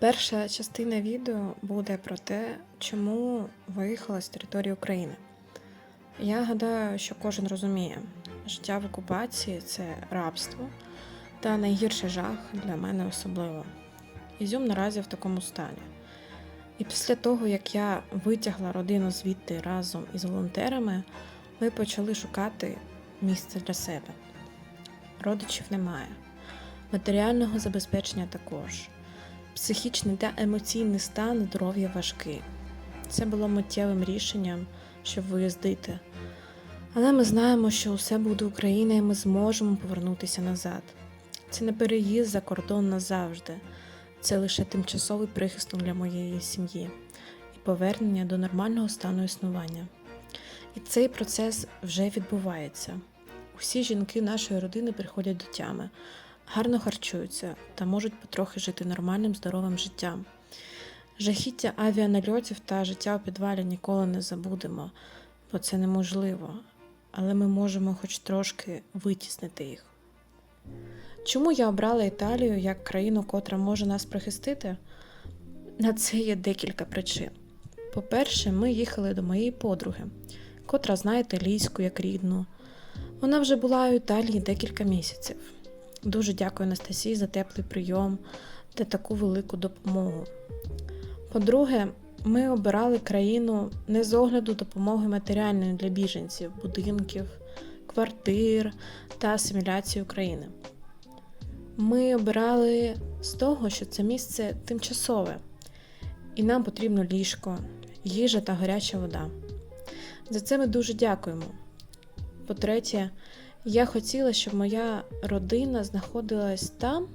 Перша частина відео буде про те, чому виїхала з території України. Я гадаю, що кожен розуміє, життя в окупації це рабство, та найгірший жах для мене особливо. Ізюм наразі в такому стані. І після того, як я витягла родину звідти разом із волонтерами, ми почали шукати місце для себе. Родичів немає, матеріального забезпечення також. Психічний та емоційний стан здоров'я важкий. Це було миттєвим рішенням, щоб виїздити. Але ми знаємо, що усе буде Україна, і ми зможемо повернутися назад. Це не переїзд за кордон назавжди, це лише тимчасовий прихисток для моєї сім'ї і повернення до нормального стану існування. І цей процес вже відбувається. Усі жінки нашої родини приходять до тями, гарно харчуються та можуть потрохи жити нормальним здоровим життям. Жахіття авіанальотів та життя у підвалі ніколи не забудемо, бо це неможливо, але ми можемо хоч трошки витіснити їх. Чому я обрала Італію як країну, котра може нас прихистити? На це є декілька причин. По-перше, ми їхали до моєї подруги, котра знає італійську як рідну. Вона вже була у Італії декілька місяців. Дуже дякую Анастасії за теплий прийом та таку велику допомогу. По-друге, ми обирали країну не з огляду допомоги матеріальної для біженців, будинків, квартир та асиміляції України. Ми обирали з того, що це місце тимчасове, і нам потрібно ліжко, їжа та гаряча вода. За це ми дуже дякуємо. По-третє, я хотіла, щоб моя родина знаходилась там,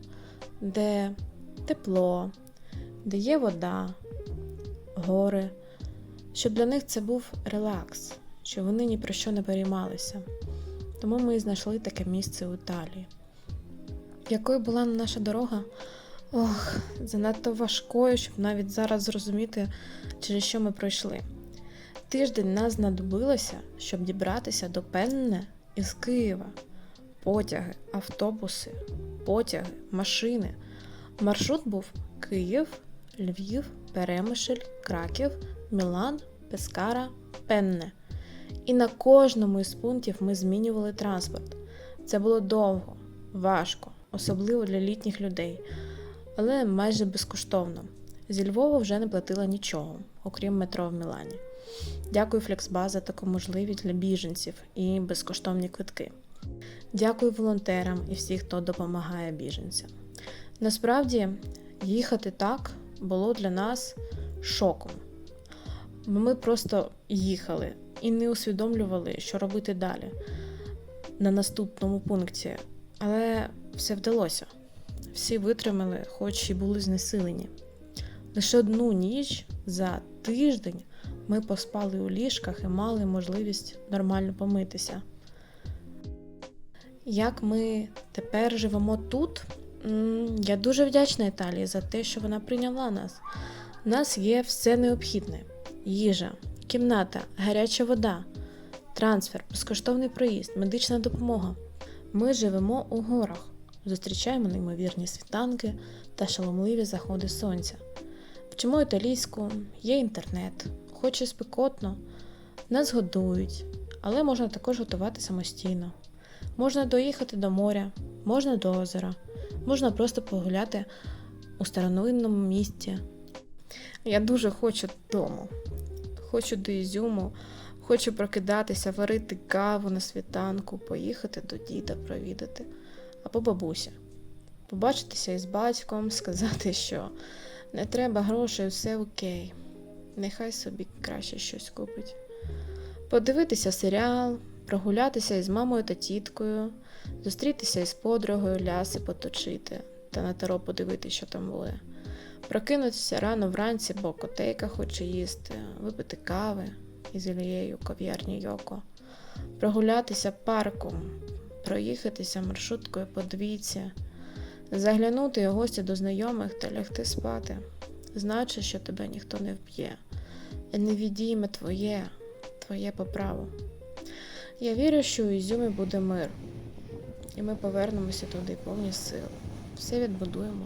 де тепло, де є вода, гори, щоб для них це був релакс, щоб вони ні про що не переймалися. Тому ми знайшли таке місце у Італії. Якою була наша дорога? Ох, занадто важкою, щоб навіть зараз зрозуміти, через що ми пройшли. Тиждень нас знадобилося, щоб дібратися до Пенне із Києва. Потяги, автобуси, потяги, машини. Маршрут був Київ, Львів, Перемишль, Краків, Мілан, Пескара, Пенне. І на кожному із пунктів ми змінювали транспорт. Це було довго, важко, особливо для літніх людей, але майже безкоштовно. Зі Львова вже не платила нічого, окрім метро в Мілані. Дякую Флексба за таку можливість для біженців і безкоштовні квитки. Дякую волонтерам і всім, хто допомагає біженцям. Насправді, їхати так було для нас шоком. Ми просто їхали і не усвідомлювали, що робити далі на наступному пункті. Але все вдалося. Всі витримали, хоч і були знесилені. Лише одну ніч за тиждень ми поспали у ліжках і мали можливість нормально помитися. Як ми тепер живемо тут, я дуже вдячна Італії за те, що вона прийняла нас. У нас є все необхідне: їжа, кімната, гаряча вода, трансфер, безкоштовний проїзд, медична допомога. Ми живемо у горах, зустрічаємо неймовірні світанки та шаломливі заходи сонця. Вчимо італійську, є інтернет, хоч і спекотно, нас годують, але можна також готувати самостійно. Можна доїхати до моря, можна до озера, можна просто погуляти у старовинному місті. Я дуже хочу дому, хочу до Ізюму, хочу прокидатися, варити каву на світанку, поїхати до діда провідати або бабуся. Побачитися із батьком, сказати, що не треба грошей, все окей. Нехай собі краще щось купить. Подивитися серіал, прогулятися із мамою та тіткою, зустрітися із подругою, ляси поточити та на таро подивитися, що там буде. Прокинутися рано вранці, бо котейка хоче їсти, випити кави із Ілією кав'ярні Йоко, прогулятися парком, проїхатися маршруткою по двійці, заглянути у гості до знайомих та лягти спати, знаючи, що тебе ніхто не вб'є, і не відійме твоє, твоє по праву. Я вірю, що у Ізюмі буде мир, і ми повернемося туди повні сили. Все відбудуємо